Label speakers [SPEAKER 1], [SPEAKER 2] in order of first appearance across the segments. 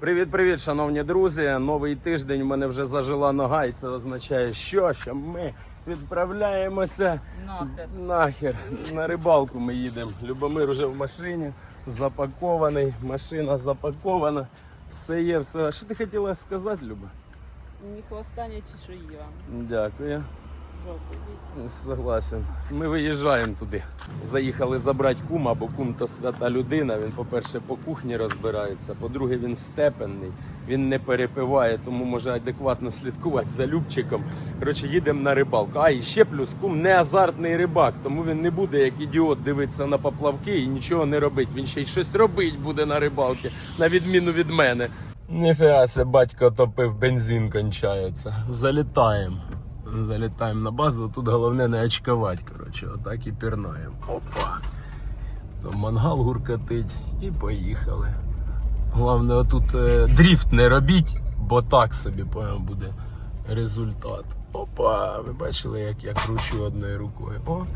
[SPEAKER 1] Привіт-привіт, шановні друзі. Новий тиждень в мене вже зажила нога, і це означає, що, що ми відправляємося
[SPEAKER 2] Нахер.
[SPEAKER 1] нахер. На рибалку ми їдемо. Любомир вже в машині, запакований, машина запакована. Все є, все. Що ти хотіла сказати, Люба?
[SPEAKER 2] Ні хвоста, ні чешуї вам.
[SPEAKER 1] Дякую. Согласен. Ми виїжджаємо туди. Заїхали забрати кума, бо кум то свята людина. Він, по-перше, по кухні розбирається. По-друге, він степенний, він не перепиває, тому може адекватно слідкувати за Любчиком. Коротше, їдемо на рибалку. А і ще плюс кум не азартний рибак, тому він не буде як ідіот дивитися на поплавки і нічого не робить. Він ще й щось робить буде на рибалці, на відміну від мене. Ніфіга батько топив, бензин кончається. Залітаємо. Залітаємо на базу, тут головне не очкувати, коротше, отак і пірнаємо. Опа. То мангал гуркотить і поїхали. Головне, отут е, дріфт не робіть, бо так собі поняв, буде результат. Опа, ви бачили, як я кручу одною рукою. О,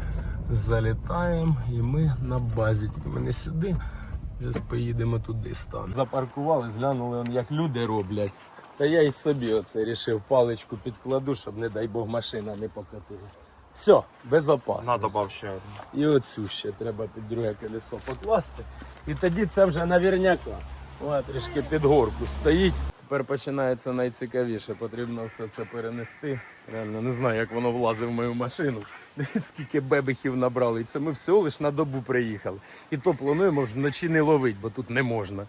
[SPEAKER 1] залітаємо і ми на базі. Тільки ми не сюди. Зараз поїдемо туди стан. Запаркували, зглянули, як люди роблять. Та я і собі оце рішив паличку підкладу, щоб, не дай Бог, машина не покатила. Все, безопасно.
[SPEAKER 3] На, добав ще одну.
[SPEAKER 1] І оцю ще треба під друге колесо покласти. І тоді це вже навірняка. О, трішки під горку стоїть. Тепер починається найцікавіше. Потрібно все це перенести. Реально не знаю, як воно влазить в мою машину. Скільки бебехів набрали. І це ми всього лише на добу приїхали. І то плануємо ж вночі не ловити, бо тут не можна.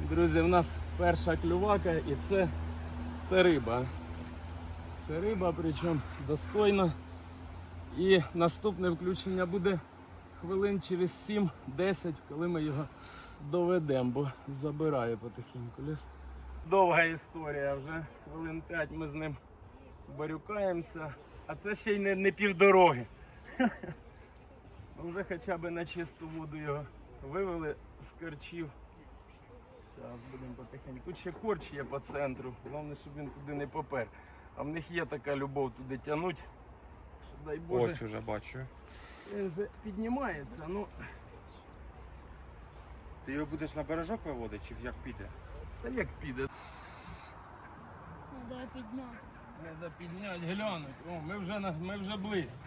[SPEAKER 1] Друзі, в нас перша клювака і це, це риба. Це риба, причому достойна. І наступне включення буде хвилин через 7-10, коли ми його доведемо, бо забирає потихеньку ліс. Довга історія вже. Хвилин 5 ми з ним барюкаємося, а це ще й не, не півдороги. Вже хоча б на чисту воду його вивели з корчів. Зараз будемо потихеньку. Тут ще корч є по центру. Головне, щоб він туди не попер. А в них є така любов туди тягнуть. Що дай Боже.
[SPEAKER 3] Ось уже бачу.
[SPEAKER 1] Він вже піднімається, ну
[SPEAKER 3] Ти його будеш на бережок виводити чи як піде?
[SPEAKER 1] та як піде.
[SPEAKER 4] Треба підняти.
[SPEAKER 1] Треба підняти, глянути. О, ми вже на ми вже близько.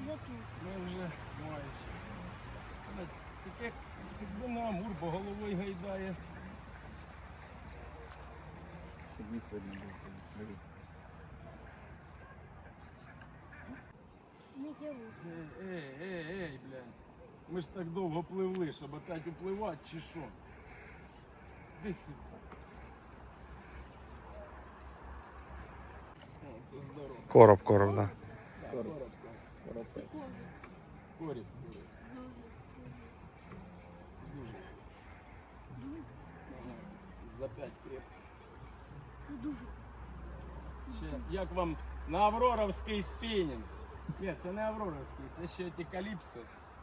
[SPEAKER 4] Вже тут.
[SPEAKER 1] Ми вже майже. Ну, Таке якби на амур, бо головою гайдає.
[SPEAKER 4] Не керуй.
[SPEAKER 1] Ей, ей, ей, ей, блядь. Ми ж так довго пливли, щоб опять upливати чи що. Де сюди. О, це здорово.
[SPEAKER 3] Короб, короб, да.
[SPEAKER 1] Коробка. Коробець. Коріб. За 5 крепко.
[SPEAKER 4] Це дуже.
[SPEAKER 1] Ще, як вам на Авроровський спінінг? Ні, це не Авроровський, це ще ті каліпси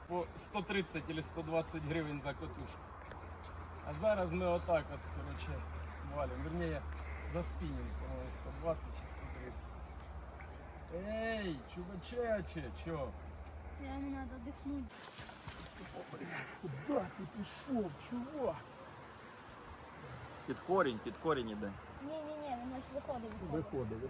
[SPEAKER 1] по 130 чи 120 гривень за котушку. А зараз ми отак от, коротше, валимо. Верніше, за спінінг, по-моєму, 120 чи 130. Ей, чувачече, чо?
[SPEAKER 4] Прямо треба дихнути.
[SPEAKER 1] Куда ти пішов, чувак?
[SPEAKER 5] Під корінь, під корінь іде.
[SPEAKER 4] Ні-ні-ні, воно ж виходить. виходить.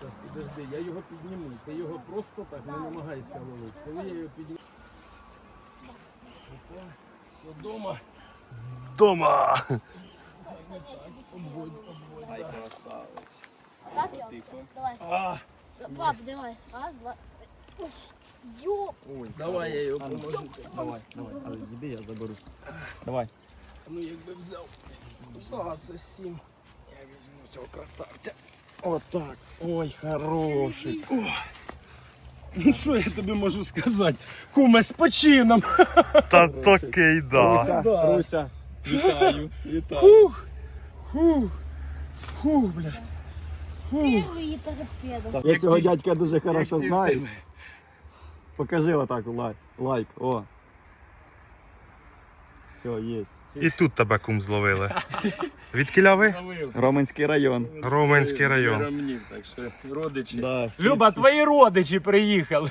[SPEAKER 1] Зараз підожди, я його підніму. Ти його просто так не намагайся ловити. Коли я його підніму. Все дома.
[SPEAKER 3] Дома!
[SPEAKER 5] Ай, красавець.
[SPEAKER 4] Так, Йом? Давай.
[SPEAKER 1] А,
[SPEAKER 4] Пап, давай. Раз, два. Йоп.
[SPEAKER 5] Ой,
[SPEAKER 1] давай я його поможу.
[SPEAKER 5] Давай, давай, але іди, я заберу. Давай.
[SPEAKER 1] Ну якби взяв 27. Я візьму цього красавця. Отак. Ой, хороший. О. Ну що я тобі можу сказати? Куме з почином.
[SPEAKER 3] Та такий да.
[SPEAKER 1] Да.
[SPEAKER 5] Руся, вітаю, вітаю.
[SPEAKER 1] Фух, фух, фух, блядь. Фух.
[SPEAKER 4] Торпеда.
[SPEAKER 5] Я цього дядька дуже хорошо знаю. Покажи отак лайк. Лайк, о. Все, є.
[SPEAKER 3] І тут тебе кум зловили. Відкіля ви?
[SPEAKER 5] Роменський район.
[SPEAKER 3] Роменський район.
[SPEAKER 1] Ромнів, так що родичі.
[SPEAKER 5] Да,
[SPEAKER 1] Люба, твої родичі приїхали.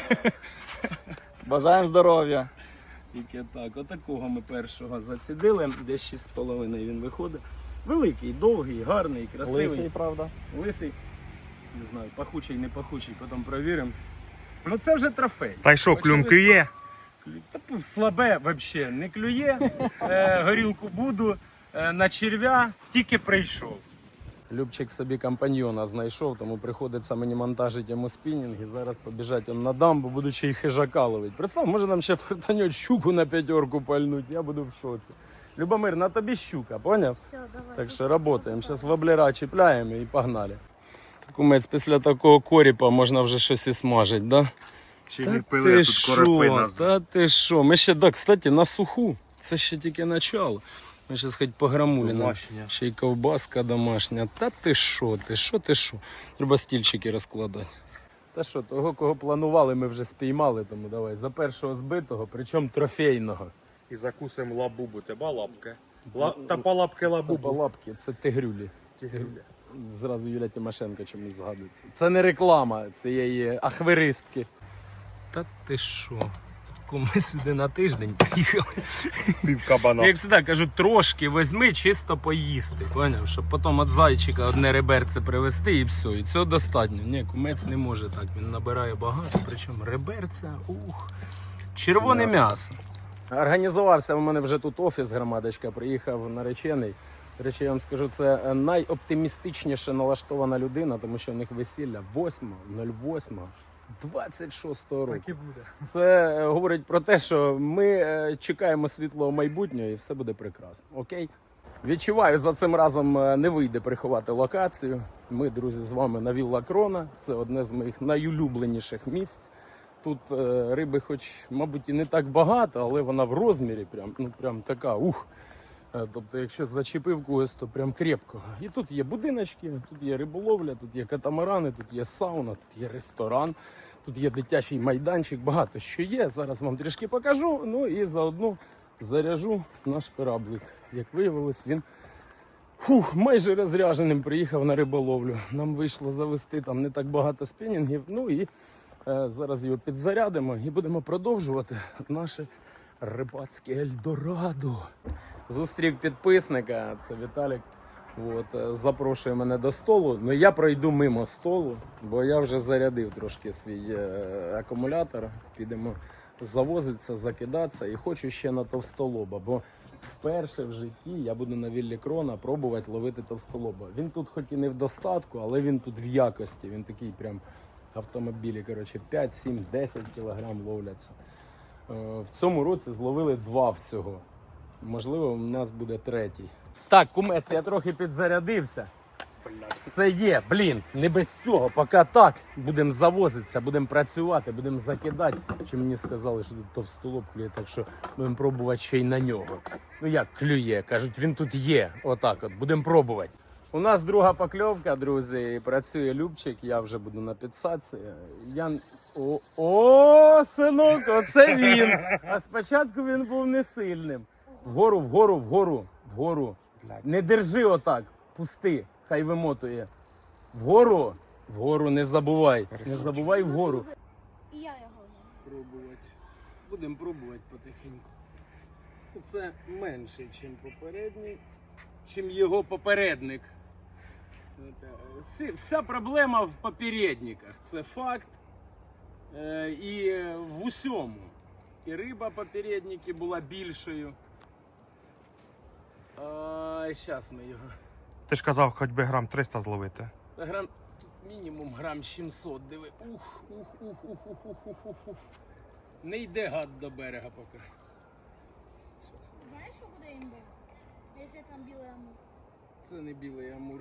[SPEAKER 5] Бажаємо здоров'я.
[SPEAKER 1] Тільки так, отакого ми першого зацідили, десь 6,5 він виходить. Великий, довгий, гарний, красивий.
[SPEAKER 5] Лисий, правда.
[SPEAKER 1] Лисий. Не знаю, пахучий, не пахучий, потім провіримо. Ну це вже трофей.
[SPEAKER 3] Та й що, клюм клює?
[SPEAKER 1] Та слабе взагалі, не клює. Е, горілку буду е, на черв'я, тільки прийшов. Любчик собі компаньйона знайшов, тому приходиться мені монтажити йому спінінг і зараз побіжать он на дамбу, будучи і хижака ловить. Представ, може нам ще фартануть щуку на п'ятерку пальнуть, я буду в шоці. Любомир, на тобі щука, поняв?
[SPEAKER 4] Все, давай.
[SPEAKER 1] Так що працюємо. Зараз воблера чіпляємо і погнали. Кумець, після такого коріпа можна вже щось і смажити, да?
[SPEAKER 3] Чи
[SPEAKER 1] Та ти що? Та ти що? Ми ще, да, кстати, на суху. Це ще тільки начало. Ми зараз хоч по грамулі. Ще й ковбаска домашня. Та ти що, ти що, ти що? Треба стільчики розкладати. Та що, того, кого планували, ми вже спіймали, тому давай. За першого збитого, причому трофейного.
[SPEAKER 3] І закусимо лабубу. Тебе лапки. Ла... Та по лапки
[SPEAKER 1] По лапки, це тигрюлі. Зразу Юля Тимошенко чомусь згадується. Це не реклама цієї ахверистки. Та ти що? Ми сюди на тиждень приїхали.
[SPEAKER 3] Пів кабана.
[SPEAKER 1] Як завжди кажу, трошки візьми, чисто поїсти. Поняв? Щоб потім від зайчика одне реберце привезти і все. І цього достатньо. Ні, кумець не може так. Він набирає багато, причому реберця, ух. Червоне м'ясо. Організувався у мене вже тут офіс, громадочка, приїхав наречений. До речі, я вам скажу, це е, найоптимістичніше налаштована людина, тому що в них весілля 8.08. 26-го року. Це е, говорить про те, що ми е, чекаємо світлого майбутнього і все буде прекрасно. Окей? Відчуваю, за цим разом не вийде приховати локацію. Ми, друзі, з вами на Вілла Крона. Це одне з моїх найулюбленіших місць. Тут риби, хоч, мабуть, і не так багато, але вона в розмірі прям, ну, прям така ух. Е, Тобто, якщо зачепив когось, то прям крепко. І тут є будиночки, тут є риболовля, тут є катамарани, тут є сауна, тут є ресторан, тут є дитячий майданчик, багато що є. Зараз вам трішки покажу. Ну і заодно заряжу наш кораблик. Як виявилось, він фух, майже розряженим приїхав на риболовлю. Нам вийшло завести там не так багато спінінгів. Ну і е, зараз його підзарядимо і будемо продовжувати наше рибацьке Ельдорадо. Зустрів підписника, це Віталік. От, е, запрошує мене до столу. Ну я пройду мимо столу, бо я вже зарядив трошки свій е, акумулятор. Підемо завозитися, закидатися і хочу ще на товстолоба. Бо вперше в житті я буду на віллі крона пробувати ловити товстолоба. Він тут, хоч і не в достатку, але він тут в якості. Він такий прям автомобілі. Коротше, 5, 7, 10 кілограм ловляться. Е, В цьому році зловили два всього. Можливо, у нас буде третій. Так, кумець, я трохи підзарядився. Все є, блін, не без цього. Поки так будемо завозитися, будемо працювати, будемо закидати. Чи мені сказали, що тут товстолоб клює, так що будемо пробувати ще й на нього. Ну як клює? Кажуть, він тут є. Отак от, будемо пробувати. У нас друга покльовка, друзі. Працює Любчик, я вже буду на підсадці. Я... О, о, синок, оце він. А спочатку він був не сильним. Вгору, вгору, вгору, вгору. Не держи отак, пусти, хай вимотує. Вгору, вгору не забувай. Не забувай вгору.
[SPEAKER 4] І я його.
[SPEAKER 1] Пробувати. Будемо пробувати потихеньку. Це менше, ніж попередній, чим його попередник. Вся проблема в попередниках. Це факт. Е, І в усьому. І риба попередники була більшою. А зараз ми його.
[SPEAKER 3] Ти ж казав, хоч би грам 300 зловити.
[SPEAKER 1] Та Грам, тут мінімум грам 700, диви. Ух, ух, ух, ух, ух, ух, ух, ух, ух. Не йде гад до берега поки.
[SPEAKER 4] Знаєш, що буде імба? Якщо там білий амур.
[SPEAKER 1] Це не білий амур.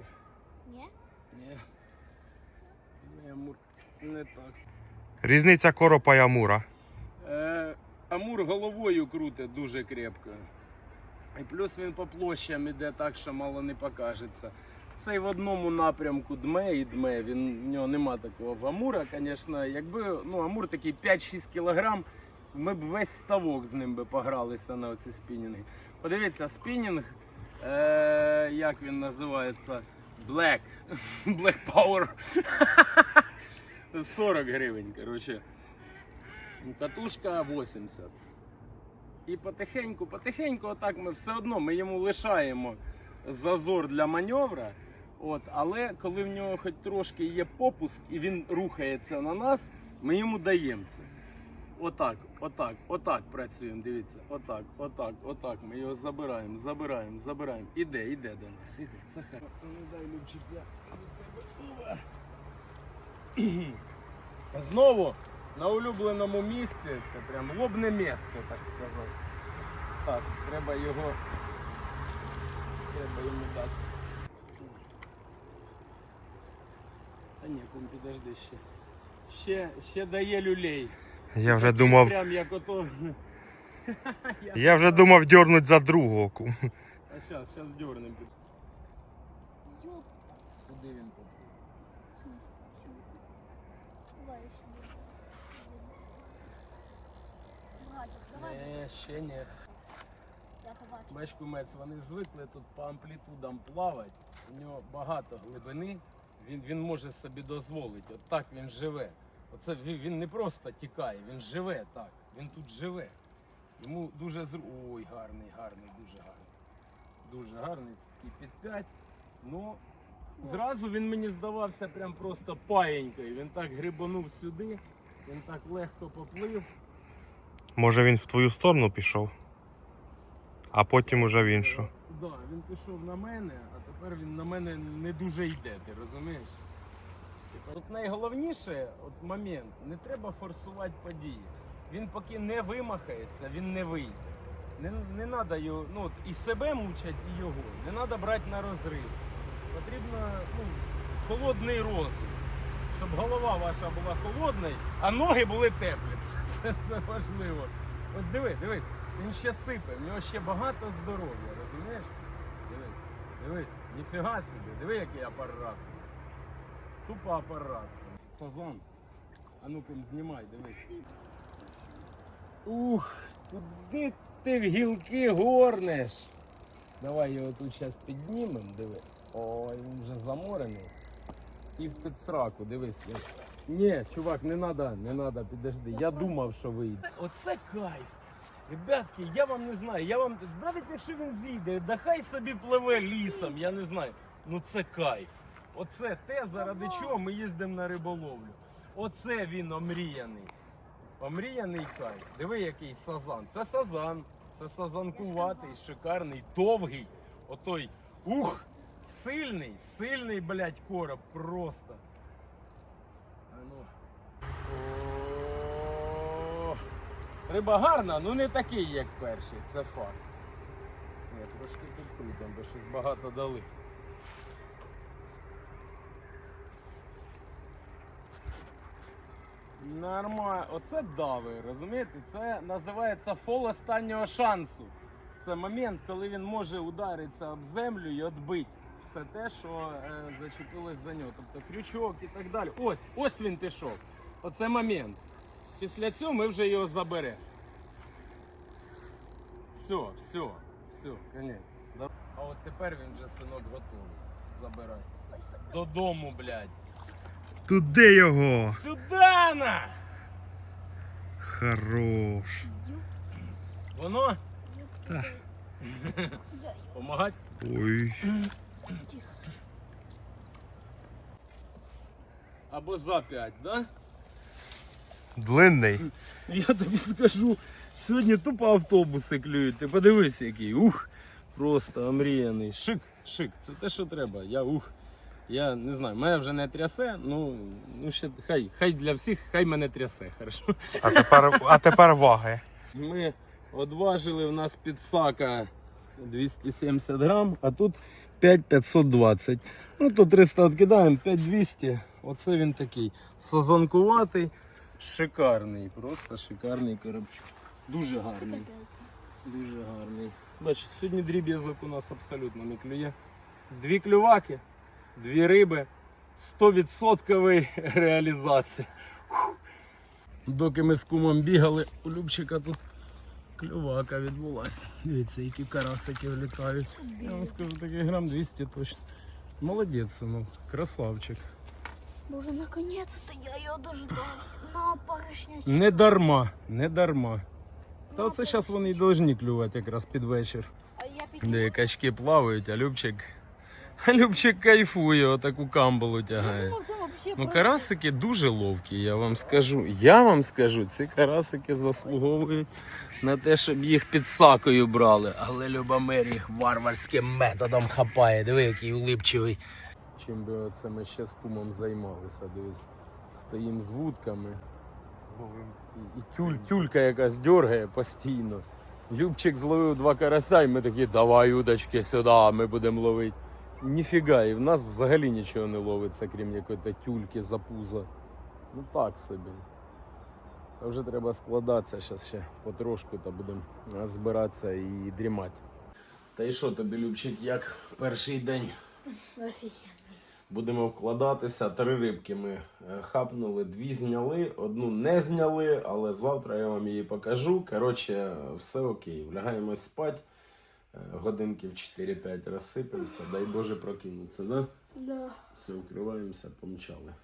[SPEAKER 4] Ні?
[SPEAKER 1] Ні. Білий амур не так.
[SPEAKER 3] Різниця коропа і амура.
[SPEAKER 1] Е, амур головою крутить дуже крепко. І плюс він по площам іде так, що мало не покажеться. Цей в одному напрямку дме і дме. Він, в нього нема такого амура, звісно. Якби ну, амур такий 5-6 кілограм, ми б весь ставок з ним би погралися на оці спінінги. Подивіться, спінінг, е, як він називається? Black. Black Power. 40 гривень, коротше. Катушка 80. І потихеньку, потихеньку, отак ми все одно ми йому лишаємо зазор для маневра. От, але коли в нього хоч трошки є попуск і він рухається на нас, ми йому даємо це. Отак, отак, отак працюємо. Дивіться, отак, отак, отак. Ми його забираємо, забираємо, забираємо. Іде, іде до нас. Іде. Це хай. Ну дай Любчик, я. Знову на улюбленому місці. Це прям лобне місце, так сказати. Так, треба його. Треба йому дати. Та ні, кум, підожди ще. Ще, ще дає люлей.
[SPEAKER 6] Я вже
[SPEAKER 1] Такий
[SPEAKER 6] думав,
[SPEAKER 1] Прям як ото.
[SPEAKER 6] я вже думав дьорнуть за другого. ку.
[SPEAKER 1] А зараз, зараз дернем.
[SPEAKER 4] Ёп,
[SPEAKER 1] Куди він тут?
[SPEAKER 4] Давай,
[SPEAKER 1] Не, ще ні.
[SPEAKER 4] я
[SPEAKER 1] кумець, вони звикли тут по амплітудам плавати. У нього багато глибини. Він, він може собі дозволити. От так він живе. Оце він, він не просто тікає, він живе так. Він тут живе. Йому дуже зру. Ой, гарний, гарний, дуже гарний. Дуже гарний. І під 5. Ну, зразу він мені здавався прям просто паєнькою. Він так грибанув сюди, він так легко поплив.
[SPEAKER 6] Може він в твою сторону пішов, а потім уже в іншу.
[SPEAKER 1] Да, він пішов на мене, а тепер він на мене не дуже йде, ти розумієш? Типа, Тут найголовніше от момент, не треба форсувати події. Він поки не вимахається, він не вийде. Не, не треба його, ну, от і себе мучать, і його. Не треба брати на розрив. Потрібно ну, холодний розум. Щоб голова ваша була холодною, а ноги були теплі. Це, це важливо. Ось диви, дивись, він ще сипе, в нього ще багато здоров'я, розумієш? Дивись, дивись, ніфіга собі, диви, який апарат. Тупо апарат. це. Сазан. А ну кум знімай, дивись. Ух, куди ти в гілки горнеш? Давай його тут зараз піднімемо, диви. Ой, він вже заморений. І в підсраку, дивись. дивись. Ні, чувак, не треба, не треба, підожди. Я думав, що вийде. Оце кайф. Ребятки, я вам не знаю, я вам. Навіть якщо він зійде, да хай собі пливе лісом, я не знаю. Ну це кайф. Оце те, заради чого ми їздимо на риболовлю. Оце він омріяний. Омріяний кайф. Диви, який сазан. Це сазан. Це сазанкуватий, шикарний, довгий. Отой. Ух! Сильний, сильний, блядь, короб просто. А ну. О, Риба гарна, ну не такий, як перший, це факт. Ні, трошки підкрутимо, бо щось багато дали. Нормально, оце дави, розумієте? Це називається фол останнього шансу. Це момент, коли він може ударитися об землю і відбити все те, що е, зачепилось за нього. Тобто крючок і так далі. Ось, ось він пішов. Оце момент. Після цього ми вже його заберемо. Все, все, все, конець. А от тепер він вже синок готовий. Забирай. Додому, блядь.
[SPEAKER 6] Туди його!
[SPEAKER 1] Сюда на!
[SPEAKER 6] Хорош.
[SPEAKER 1] Воно
[SPEAKER 6] Та.
[SPEAKER 1] помагать.
[SPEAKER 6] Ой.
[SPEAKER 1] Або за п'ять, да?
[SPEAKER 6] Длинний.
[SPEAKER 1] Я тобі скажу, сьогодні тупо автобуси клюють. Ти подивись, який. Ух, просто омріяний. Шик, шик, це те, що треба. Я ух. Я не знаю, мене вже не трясе, ну, ну ще хай, хай для всіх, хай мене трясе, хорошо.
[SPEAKER 6] А тепер, а тепер ваги.
[SPEAKER 1] Ми одважили в нас підсака 270 грам, а тут 5520. Ну то 300 відкидаємо, 5200. Оце він такий сазанкуватий, шикарний, просто шикарний коробчук. Дуже гарний. Дуже гарний. Бачите, сьогодні дріб'язок у нас абсолютно не клює. Дві клюваки, дві риби, 100% реалізація. Доки ми з кумом бігали, у Любчика тут клювака відбулася. Дивіться, які карасики влітають. Я вам скажу, такий грам 200 точно. Молодець, синок, красавчик.
[SPEAKER 4] Боже, наконец-то я ее дождалась. На барышню.
[SPEAKER 1] Не дарма, не дарма. Та оце зараз вони й повинні клювати якраз під вечір.
[SPEAKER 4] А я
[SPEAKER 1] Де качки плавають, а Любчик. А Любчик кайфує, отаку камбалу тягає. Ну, карасики дуже ловкі, я вам скажу. Я вам скажу, ці карасики заслуговують на те, щоб їх під сакою брали. Але Любомир їх варварським методом хапає. Диви, який улипчивий. Чим би оце ми ще з кумом займалися, дивись. Стоїмо з вудками. І, і тюль, тюлька якась дергає постійно. Любчик зловив два карася, і ми такі, давай удочки сюди, ми будемо ловити. Ніфіга, і в нас взагалі нічого не ловиться, крім якої тюльки за пузо. Ну так собі. А вже треба складатися зараз ще потрошку та будемо збиратися і дрімати. Та і що тобі, Любчик, як перший день? Будемо вкладатися. Три рибки ми е, хапнули, дві зняли, одну не зняли, але завтра я вам її покажу. Коротше, все окей. Влягаємось спати. Е, Годинки в 4-5 розсипемося. Дай Боже прокинуться, да?
[SPEAKER 4] Да.
[SPEAKER 1] Все, укриваємося, помчали.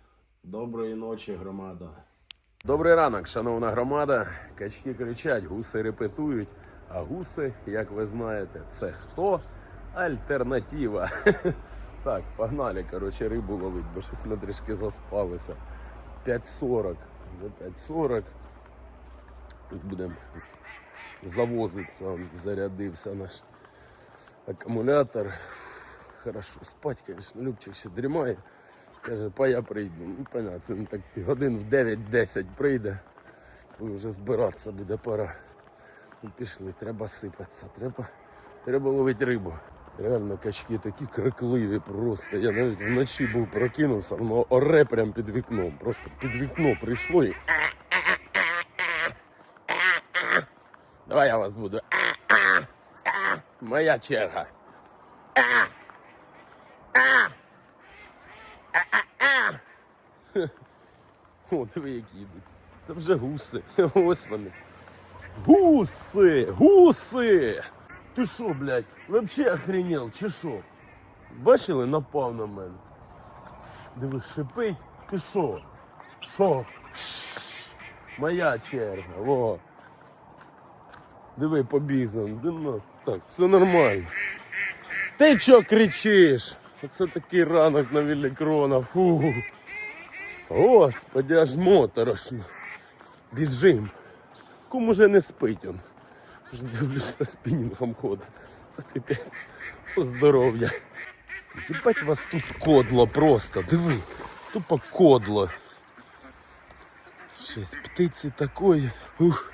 [SPEAKER 1] Доброї ночі, громада. Добрий ранок, шановна громада. Качки кричать, гуси репетують. А гуси, як ви знаєте, це хто? Альтернатива. Так, погнали, коротше, рибу ловить, бо щось ми трішки заспалися. 5.40. Вже 5.40. Тут будемо завозитися, зарядився наш акумулятор. Хорошо, спать, конечно, Любчик ще дрімає. Каже, па я прийду. Ну, понятно, це не так годин в 9-10 прийде. Коли вже збиратися буде пора. Ну, пішли, треба сипатися, треба, треба ловити рибу. Реально качки такі крикливі просто. Я навіть вночі був прокинувся, воно оре прям під вікном. Просто під вікно прийшло і. Давай я вас буду. Моя черга. О, диви, які йдуть. Це вже гуси. Ось вони. Гуси! Гуси! Ти що, блядь, вообще охренел, чи що? Бачили, напав на мене. Диви, шипить. Ти що? Що? Моя черга, во. Диви, побізан. Дино. Так, все нормально. Ти чо кричиш? Оце такий ранок на Вілікрона. Фу. Господи, аж моторошно. Біжим. Кум уже не спить он. Вже дивлюся спінінгом ходить. Це піпець. По здоров'я. Їбать вас тут кодло просто. Диви. Тупо кодло. Щось птиці такої. Ух.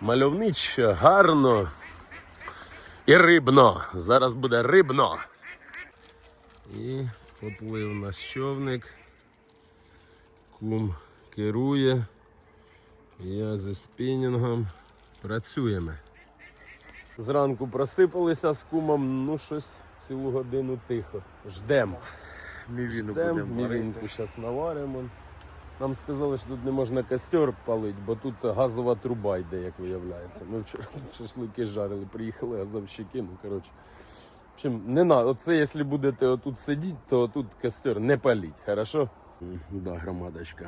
[SPEAKER 1] Мальовниче, гарно. І рибно. Зараз буде рибно. І поплив наш човник. Кум керує. Я зі спінінгом. Працюємо. Зранку просипалися з кумом, ну щось цілу годину тихо. Ждемо.
[SPEAKER 3] Мівіну варити.
[SPEAKER 1] мівінку зараз наваримо. Нам сказали, що тут не можна костер палити, бо тут газова труба йде, як виявляється. Ми вчора шашлики жарили, приїхали газовщики, ну коротше. В общем, не надо. Оце, якщо будете отут сидіти, то тут костер не паліть, хорошо? Да, громадочка.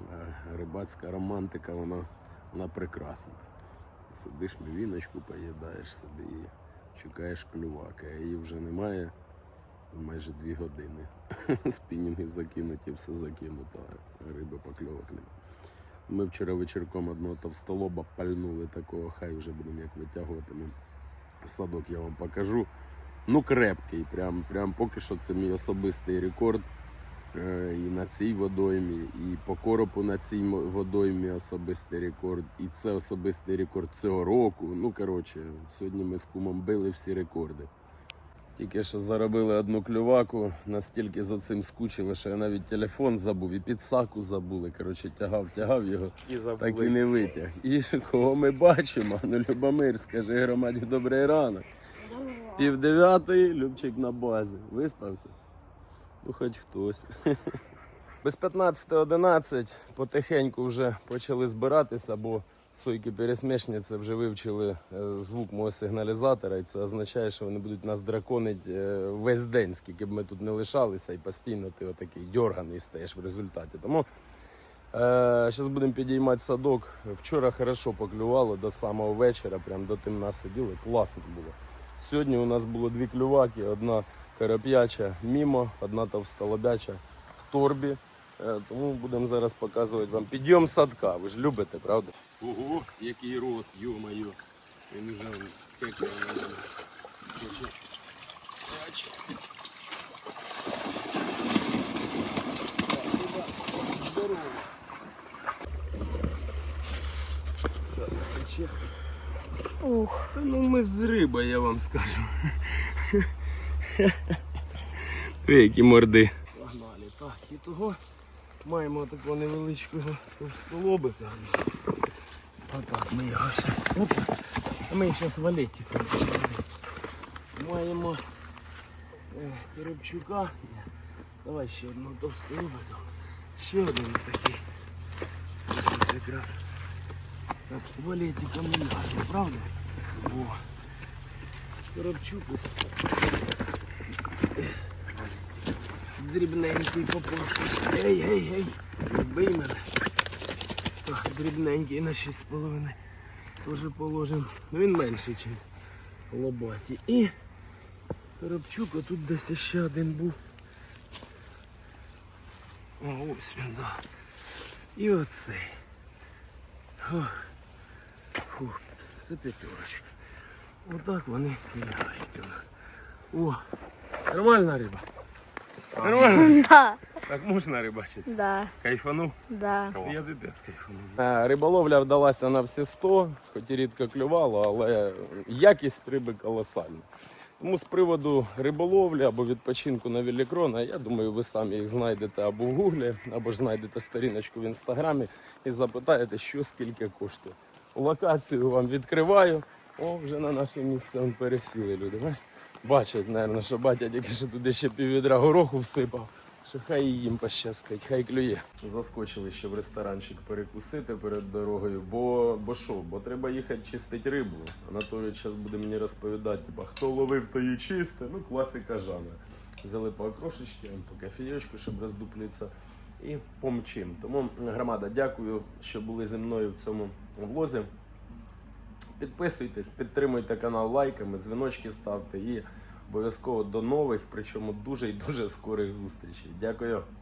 [SPEAKER 1] Е, Рибацька романтика, вона, вона прекрасна. Сидиш мівіночку, поїдаєш собі і чекаєш клювака. А її вже немає майже дві години. Спінінги закинуті, все закинуто, риби покльовок нема. Ми вчора вечірком одного товстолоба пальнули такого, хай вже будемо як витягувати. Ну, садок я вам покажу. Ну, крепкий, прям, прям поки що це мій особистий рекорд. Е, І на цій водоймі, і по коропу на цій водоймі особистий рекорд, і це особистий рекорд цього року. Ну, коротше, сьогодні ми з кумом били всі рекорди. Тільки що заробили одну клюваку, настільки за цим скучили, що я навіть телефон забув і підсаку забули. Коротше, тягав, тягав його,
[SPEAKER 3] І
[SPEAKER 1] так і не витяг. І кого ми бачимо? Ну, Любомир, скажи громаді добрий ранок. Пів дев'ятої, Любчик на базі. Виспався? Ну, хоч хтось. Без 15.11 потихеньку вже почали збиратися, бо сойки пересмішниці вже вивчили е, звук мого сигналізатора, і це означає, що вони будуть нас драконити е, весь день, скільки б ми тут не лишалися, і постійно ти отакий дьорганий стаєш в результаті. Тому зараз будемо підіймати садок. Вчора хорошо поклювало до самого вечора, прям до темна сиділи. Класно було. Сьогодні у нас було дві клюваки, одна карап'яча мімо, одна товстолобяча в торбі. Е, Тому будемо зараз показувати вам підйом садка. Ви ж любите, правда? Ого, який рот, йо-моє. Він вже кекає на. Хоче. Здорово. Зараз тече. Та ну ми з риба, я вам скажу. Ви які морди. Погнали. Так, і того маємо такого невеличкого товстолобика. Отак ми його зараз. Ми зараз валетиком. Маємо е, Коробчука. Давай ще одного товстолобика. Ще один такий. Ось якраз. Так, валетиком не правда? О. Коробчук ось. Дрібненький попався. Ей, ей, ей. Бий мене. Так, дрібненький на 6,5. Теж положен. Ну він менший, ніж лобаті. І коробчук, а тут десь ще один був. О, ось він, да. І оцей. Ох. Фу, це п'ятерочка. Отак вони лягають у нас. О, нормальна риба. Нормально?
[SPEAKER 4] Да.
[SPEAKER 1] Так можна рибачити?
[SPEAKER 4] Да.
[SPEAKER 1] Кайфанув?
[SPEAKER 4] Да.
[SPEAKER 1] Я зіпець кайфанув. Е, Риболовля вдалася на всі 100, хоч і рідко клювало, але якість риби колосальна. Тому з приводу риболовлі або відпочинку на Велікрона, я думаю, ви самі їх знайдете або в гуглі, або ж знайдете сторіночку в інстаграмі і запитаєте, що скільки коштує. Локацію вам відкриваю. О, вже на наше місце пересіли люди. Бач? Бачать, мабуть, що батя тільки що туди ще піввідра гороху всипав. Що хай їм пощастить, хай клює. Заскочили ще в ресторанчик перекусити перед дорогою, бо бо що, бо треба їхати чистити рибу. Анатолій зараз буде мені розповідати, типа, хто ловив, то і чисте. Ну, класика жанра. Взяли по окрошечки, по кофійочку, щоб роздуплитися. І помчим. Тому, громада, дякую, що були зі мною в цьому влозі. Підписуйтесь, підтримуйте канал лайками, дзвіночки ставте і обов'язково до нових, причому дуже і дуже скорих зустрічей. Дякую.